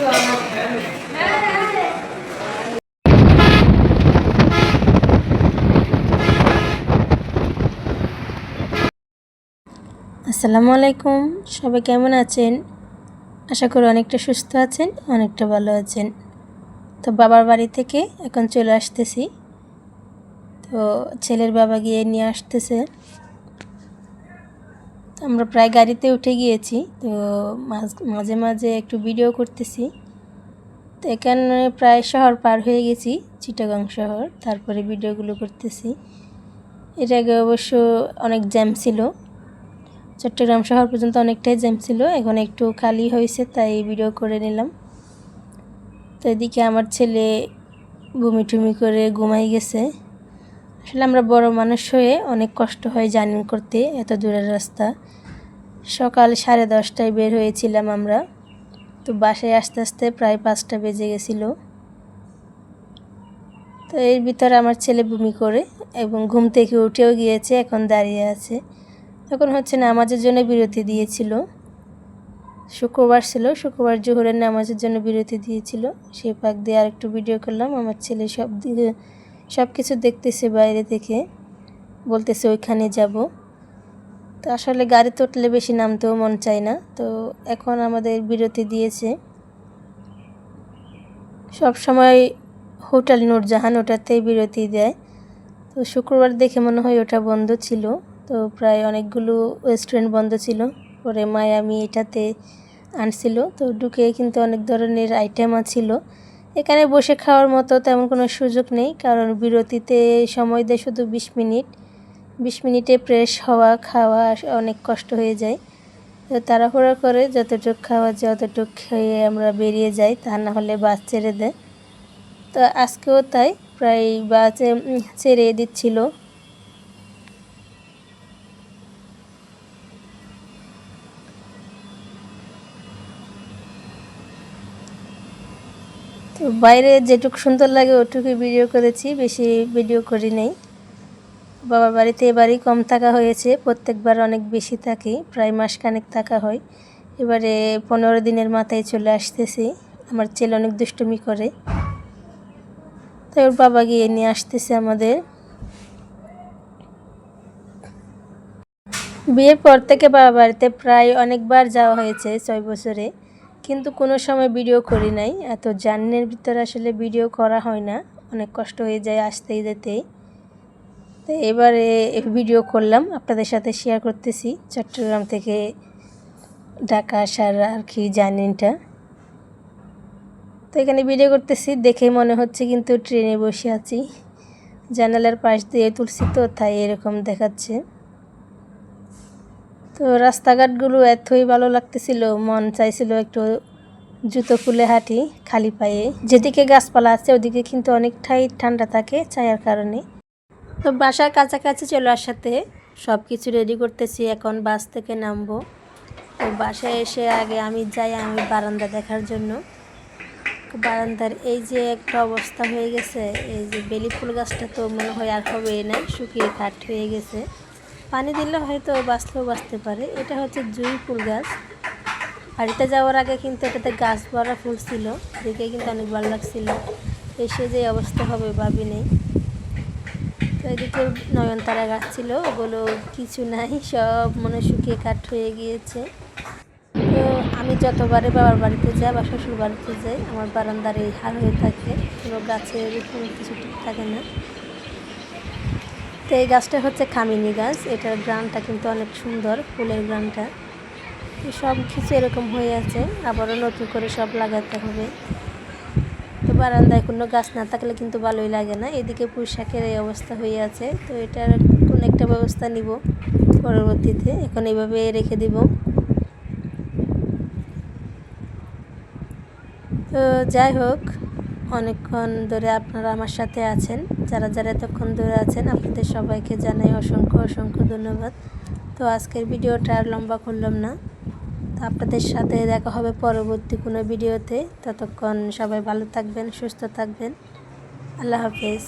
আসসালামু আলাইকুম। সবাই কেমন আছেন? আশা করি অনেকটা সুস্থ আছেন, অনেকটা ভালো আছেন। তো বাবার বাড়ি থেকে এখন চলে আসতেছি। তো ছেলের বাবা গিয়ে নিয়ে আসতেছে। আমরা প্রায় গাড়িতে উঠে গিয়েছি, তো মাঝ- মাঝে একটু ভিডিও করতেছি। তো এখানে প্রায় শহর পার হয়ে গেছি, চিটাগাং শহর, তারপরে ভিডিওগুলো করতেছি। এর আগে অবশ্য অনেক জ্যাম ছিল। চট্টগ্রাম শহর পর্যন্ত অনেকটাই জ্যাম ছিল, এখন একটু খালি হয়েছে, তাই ভিডিও করে নিলাম। তো এদিকে আমার ছেলে বমি টুমি করে ঘুমাই গেছে। আসলে আমরা বড় মানুষ হয়ে অনেক কষ্ট হয় জার্নি করতে, এত দূরের রাস্তা। সকাল সাড়ে দশটায় বের হয়েছিলাম আমরা। তো বাসায় আস্তে আস্তে প্রায় পাঁচটা বেজে গেছিল। তো এর ভিতরে আমার ছেলে বমি করে এবং ঘুম থেকে উঠেও গিয়েছে, এখন দাঁড়িয়ে আছে। এখন হচ্ছে নামাজের জন্য বিরতি দিয়েছিল। শুক্রবার ছিল, শুক্রবার জোহরের নামাজের জন্য বিরতি দিয়েছিল। সেই পাক দিয়ে আরেকটু ভিডিও করলাম, আমার ছেলে সব দিকে সব কিছু দেখতেছে বাইরে থেকে, বলতেছে ওইখানে যাব। তো আসলে গাড়িতে উঠলে বেশি নামতেও মন চায় না। তো এখন আমাদের বিরতি দিয়েছে। সব সময় হোটেল নূরজাহান ওটাতেই বিরতি দেয়। তো শুক্রবার দেখে মনে হয় ওটা বন্ধ ছিল। তো প্রায় অনেকগুলো রেস্টুরেন্ট বন্ধ ছিল। পরে মায়ামি এটাতে আনছিল। তো ঢুকে কিন্তু অনেক ধরনের আইটেম ছিল। এখানে বসে খাওয়ার মতো তেমন কোনো সুযোগ নেই, কারণ বিরতিতে সময় দেয় শুধু বিশ মিনিট। বিশ মিনিটে প্রেস হওয়া, খাওয়া অনেক কষ্ট হয়ে যায়। তো তাড়াহুড়া করে যতটুকু খাওয়া যায় অতটুকু খেয়ে আমরা বেরিয়ে যাই, তা না হলে বাস ছেড়ে দেয়। তো আজকেও তাই, প্রায় বাসে ছেড়ে দিচ্ছিল। তো বাইরে যেটুকু সুন্দর লাগে ওটুকুই ভিডিও করেছি, বেশি ভিডিও করি নাই। বাবার বাড়িতে এবারই কম থাকা হয়েছে, প্রত্যেকবার অনেক বেশি থাকি, প্রায় মাসখানেক থাকা হয়। এবারে পনেরো দিনের মাথায় চলে আসতেছি, আমার ছেলে অনেক দুষ্টুমি করে। তাই ওর বাবা গিয়ে নিয়ে আসতেছে আমাদের। বিয়ের পর থেকে বাবা বাড়িতে প্রায় অনেকবার যাওয়া হয়েছে ছয় বছরে। কিন্তু কোনো সময় ভিডিও করি নাই। এত জার্নির ভিতরে আসলে ভিডিও করা হয় না। অনেক কষ্ট হয়ে যায় আসতেই যেতেই। তো এবারে ভিডিও করলাম, আপনাদের সাথে শেয়ার করতেছি চট্টগ্রাম থেকে ঢাকা আসার আর কি জার্নিটা। তো এখানে ভিডিও করতেছি, দেখে মনে হচ্ছে কিন্তু ট্রেনে বসে আছি। জানালার পাশ দিয়ে তুলছি তো, তাই এরকম দেখাচ্ছে। তো রাস্তাঘাটগুলো এতই ভালো লাগতেছিল, মন চাইছিল একটু জুতো খুলে হাঁটি খালি পায়ে। যেদিকে গাছপালা আছে ওদিকে কিন্তু অনেকটাই ঠান্ডা থাকে ছায়ার কারণে। তো বাসার কাছাকাছি চলে আসাতে সব কিছু রেডি করতেছি, এখন বাস থেকে নামবো। তো বাসায় এসে আগে আমি যাই আমি বারান্দা দেখার জন্য। বারান্দার এই যে একটা অবস্থা হয়ে গেছে, এই যে বেলি ফুল গাছটা তো মনে হয় আর হবে না, শুকিয়ে কাঠ হয়ে গেছে। পানি দিলে হয়তো বাঁচলেও বাঁচতে পারে। এটা হচ্ছে জুঁই ফুল গাছ। বাড়িতে যাওয়ার আগে কিন্তু এটাতে গাছ ভরা ফুল ছিল। দেখে কিন্তু অনেক ভালো লাগছিল। এসে যে অবস্থা হবে ভাবি নেই। তো এদিকে নয়নতারা গাছ ছিল। ওগুলো কিছু নাই, সব মনে শুকিয়ে কাঠ হয়ে গিয়েছে। তো আমি যতবারে বাবার বাড়িতে যাই বা শ্বশুর বাড়িতে যাই, আমার বারান্দার এই হাল হয়ে থাকে। কোনো গাছের কোনো কিছু ঠিক থাকে না। তো এই গাছটা হচ্ছে খামিনি গাছ। এটার গ্রানটা কিন্তু অনেক সুন্দর, ফুলের গ্রানটা সব কিছু এরকম হয়ে আছে, আবারও নতুন করে সব লাগাতে হবে। তো বারান্দায় কোনো গাছ না থাকলে কিন্তু ভালোই লাগে না। এদিকে পুঁইশাকের এই অবস্থা হয়ে আছে। তো এটার কোনো একটা ব্যবস্থা নিব পরবর্তীতে। এখন এইভাবে রেখে দিব। তো যাই হোক অনেকক্ষণ ধরে আপনারা আমার সাথে আছেন। যারা যারা এতক্ষণ ধরে আছেন, আপনাদের সবাইকে জানাই অসংখ্য অসংখ্য ধন্যবাদ। তো আজকের ভিডিওটা আর লম্বা করলাম না। তো আপনাদের সাথে দেখা হবে পরবর্তী কোনো ভিডিওতে। ততক্ষণ সবাই ভালো থাকবেন, সুস্থ থাকবেন। আল্লাহ হাফেজ।